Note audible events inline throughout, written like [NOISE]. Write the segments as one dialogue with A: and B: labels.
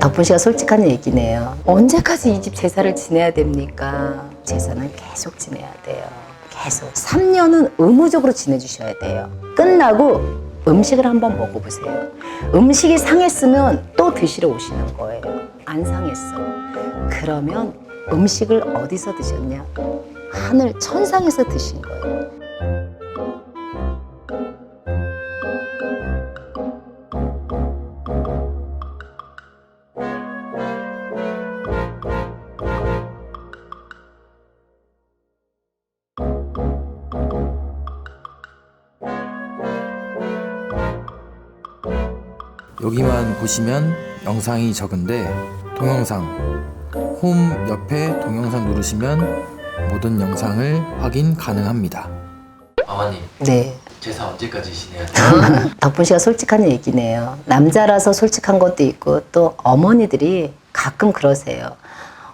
A: 덕분 씨가 솔직한 얘기네요. 언제까지 이 집 제사를 지내야 됩니까? 제사는 계속 지내야 돼요. 계속. 3년은 의무적으로 지내주셔야 돼요. 끝나고 음식을 한번 먹어보세요. 음식이 상했으면 또 드시러 오시는 거예요. 안 상했어. 그러면 음식을 어디서 드셨냐? 하늘 천상에서 드신 거예요.
B: 여기만 보시면 영상이 적은데 동영상 홈 옆에 동영상 누르시면 모든 영상을 확인 가능합니다.
C: 아버님
A: 네.
C: 제사 언제까지 지내야 돼요? [LAUGHS]
A: 덕분 씨가 솔직한 얘기네요. 남자라서 솔직한 것도 있고 또 어머니들이 가끔 그러세요.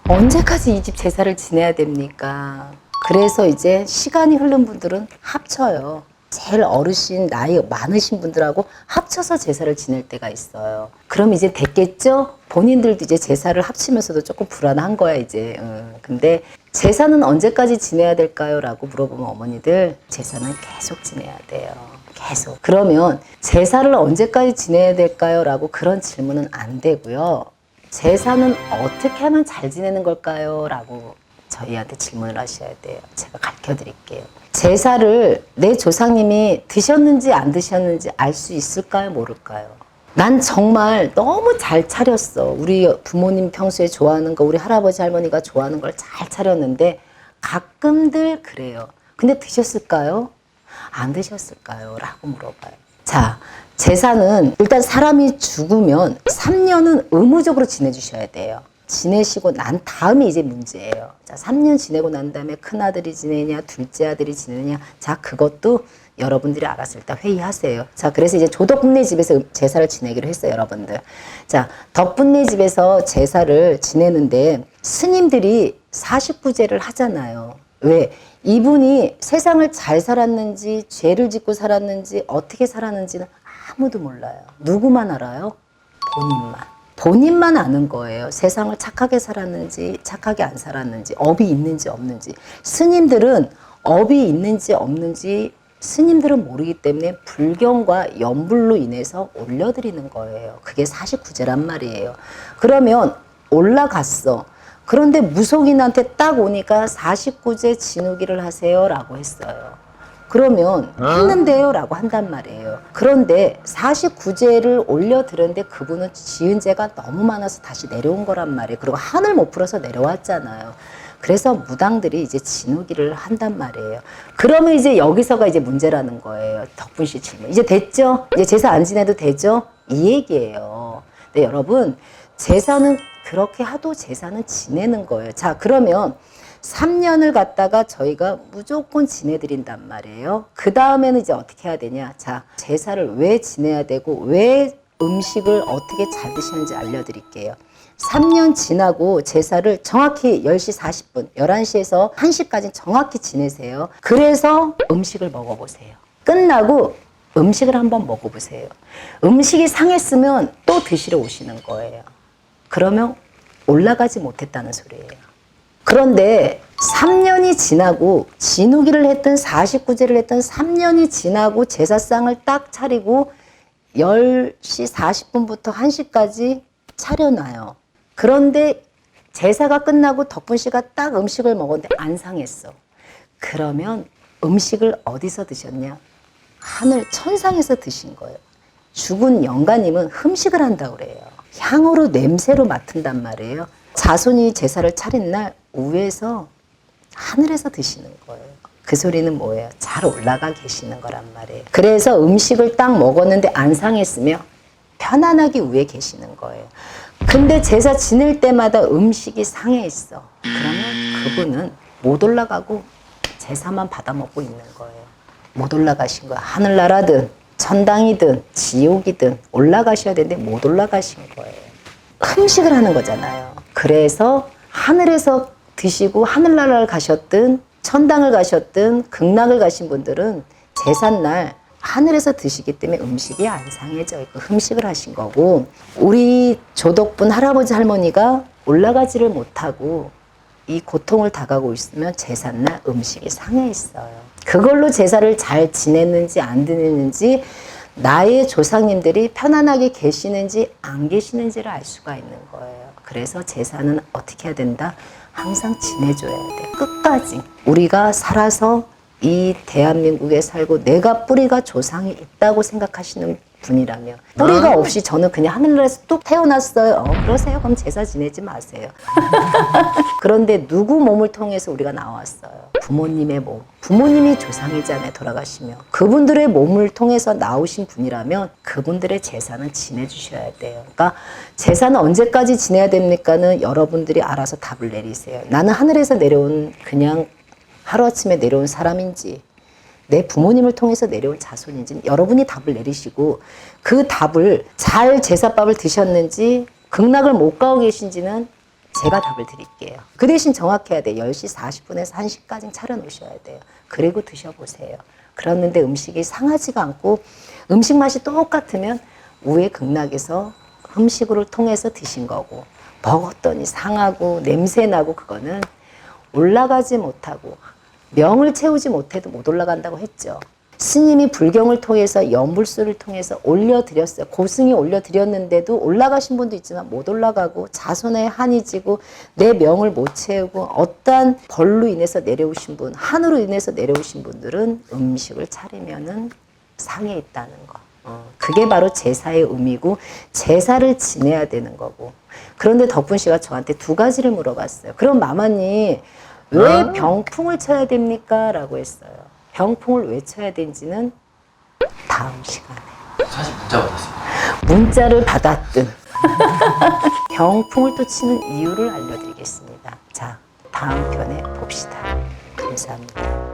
A: 언제까지 이 집 제사를 지내야 됩니까? 그래서 이제 시간이 흐른 분들은 합쳐요. 제일 어르신 나이 많으신 분들하고 합쳐서 제사를 지낼 때가 있어요. 그럼 이제 됐겠죠? 본인들도 이제 제사를 합치면서도 조금 불안한 거야 이제. 응. 근데 제사는 언제까지 지내야 될까요? 라고 물어보면 어머니들 제사는 계속 지내야 돼요. 계속. 그러면 제사를 언제까지 지내야 될까요? 라고 그런 질문은 안 되고요. 제사는 어떻게 하면 잘 지내는 걸까요? 라고 저희한테 질문을 하셔야 돼요. 제가 가르쳐 드릴게요. 제사를 내 조상님이 드셨는지 안 드셨는지 알 수 있을까요? 모를까요? 난 정말 너무 잘 차렸어. 우리 부모님 평소에 좋아하는 거, 우리 할아버지 할머니가 좋아하는 걸 잘 차렸는데 가끔들 그래요. 근데 드셨을까요? 안 드셨을까요? 라고 물어봐요. 자, 제사는 일단 사람이 죽으면 3년은 의무적으로 지내주셔야 돼요. 지내시고 난 다음에 이제 문제예요. 자, 3년 지내고 난 다음에 큰아들이 지내냐, 둘째 아들이 지내냐. 자, 그것도 여러분들이 알아서 일단 회의하세요. 자, 그래서 이제 조덕분네 집에서 제사를 지내기로 했어요, 여러분들. 자, 덕분네 집에서 제사를 지내는데 스님들이 49제를 하잖아요. 왜? 이분이 세상을 잘 살았는지, 죄를 짓고 살았는지, 어떻게 살았는지는 아무도 몰라요. 누구만 알아요? 본인만. 본인만 아는 거예요. 세상을 착하게 살았는지, 착하게 안 살았는지, 업이 있는지 없는지. 스님들은 업이 있는지 없는지 스님들은 모르기 때문에 불경과 연불로 인해서 올려드리는 거예요. 그게 49제란 말이에요. 그러면 올라갔어. 그런데 무속인한테 딱 오니까 49제 진우기를 하세요 라고 했어요. 그러면 했는데요 라고 한단 말이에요. 그런데 49제를 올려드렸는데 그분은 지은 죄가 너무 많아서 다시 내려온 거란 말이에요. 그리고 한을 못 풀어서 내려왔잖아요. 그래서 무당들이 이제 진우기를 한단 말이에요. 그러면 이제 여기서가 이제 문제라는 거예요. 덕분 씨 질문. 이제 됐죠? 이제 제사 안 지내도 되죠? 이 얘기예요. 근데 여러분, 제사는 그렇게 하도 제사는 지내는 거예요. 자, 그러면 3년을 갖다가 저희가 무조건 지내드린단 말이에요. 그 다음에는 이제 어떻게 해야 되냐. 자, 제사를 왜 지내야 되고, 왜 음식을 어떻게 잘 드시는지 알려드릴게요. 3년 지나고 제사를 정확히 10시 40분, 11시에서 1시까지 정확히 지내세요. 그래서 음식을 먹어보세요. 끝나고 음식을 한번 먹어보세요. 음식이 상했으면 또 드시러 오시는 거예요. 그러면 올라가지 못했다는 소리예요. 그런데 3년이 지나고 진우기를 했던 49제를 했던 3년이 지나고 제사상을 딱 차리고 10시 40분부터 1시까지 차려놔요. 그런데 제사가 끝나고 덕분 씨가 딱 음식을 먹었는데 안 상했어. 그러면 음식을 어디서 드셨냐? 하늘 천상에서 드신 거예요. 죽은 영가님은 흠식을 한다고 그래요. 향으로 냄새로 맡은단 말이에요. 자손이 제사를 차린 날 우에서 하늘에서 드시는 거예요. 그 소리는 뭐예요? 잘 올라가 계시는 거란 말이에요. 그래서 음식을 딱 먹었는데 안 상했으며 편안하게 위에 계시는 거예요. 근데 제사 지낼 때마다 음식이 상해 있어. 그러면 그분은 못 올라가고 제사만 받아 먹고 있는 거예요. 못 올라가신 거야. 하늘나라든 천당이든 지옥이든 올라가셔야 되는데 못 올라가신 거예요. 흠식을 하는 거잖아요. 그래서 하늘에서 드시고 하늘나라를 가셨든 천당을 가셨든 극락을 가신 분들은 제삿날 하늘에서 드시기 때문에 음식이 안 상해져 있고 흠식을 하신 거고 우리 조덕분 할아버지 할머니가 올라가지를 못하고 이 고통을 당하고 있으면 제삿날 음식이 상해 있어요. 그걸로 제사를 잘 지냈는지 안 지냈는지 나의 조상님들이 편안하게 계시는지 안 계시는지를 알 수가 있는 거예요. 그래서 제사는 어떻게 해야 된다? 항상 지내줘야 돼. 끝까지. 우리가 살아서 이 대한민국에 살고 내가 뿌리가 조상이 있다고 생각하시는 분이라면 뿌리가 없이 저는 그냥 하늘나라에서 뚝 태어났어요. 어, 그러세요? 그럼 제사 지내지 마세요. [LAUGHS] 그런데 누구 몸을 통해서 우리가 나왔어요? 부모님의 몸. 부모님이 조상이잖아요, 돌아가시면. 그분들의 몸을 통해서 나오신 분이라면 그분들의 제사는 지내주셔야 돼요. 그러니까 제사는 언제까지 지내야 됩니까는 여러분들이 알아서 답을 내리세요. 나는 하늘에서 내려온 그냥 하루아침에 내려온 사람인지 내 부모님을 통해서 내려온 자손인지 여러분이 답을 내리시고 그 답을 잘 제사밥을 드셨는지 극락을 못 가고 계신지는 제가 답을 드릴게요. 그 대신 정확해야 돼요. 10시 40분에서 1시까지 차려놓으셔야 돼요. 그리고 드셔보세요. 그랬는데 음식이 상하지가 않고 음식 맛이 똑같으면 우회 극락에서 음식을 통해서 드신 거고 먹었더니 상하고 냄새나고 그거는 올라가지 못하고 명을 채우지 못해도 못 올라간다고 했죠. 스님이 불경을 통해서 연불수를 통해서 올려드렸어요. 고승이 올려드렸는데도 올라가신 분도 있지만 못 올라가고 자손의 한이 지고 내 명을 못 채우고 어떠한 벌로 인해서 내려오신 분, 한으로 인해서 내려오신 분들은 음식을 차리면은 상해 있다는 거. 어, 그게 바로 제사의 의미고 제사를 지내야 되는 거고. 그런데 덕분 씨가 저한테 두 가지를 물어봤어요. 그럼 마마님 왜 병풍을 쳐야 됩니까? 라고 했어요. 병풍을 왜 쳐야 되는지는 다음 시간에
C: 사실 문자 받았습니다.
A: 문자를 받았든 [LAUGHS] 병풍을 또 치는 이유를 알려드리겠습니다. 자, 다음 편에 봅시다. 감사합니다.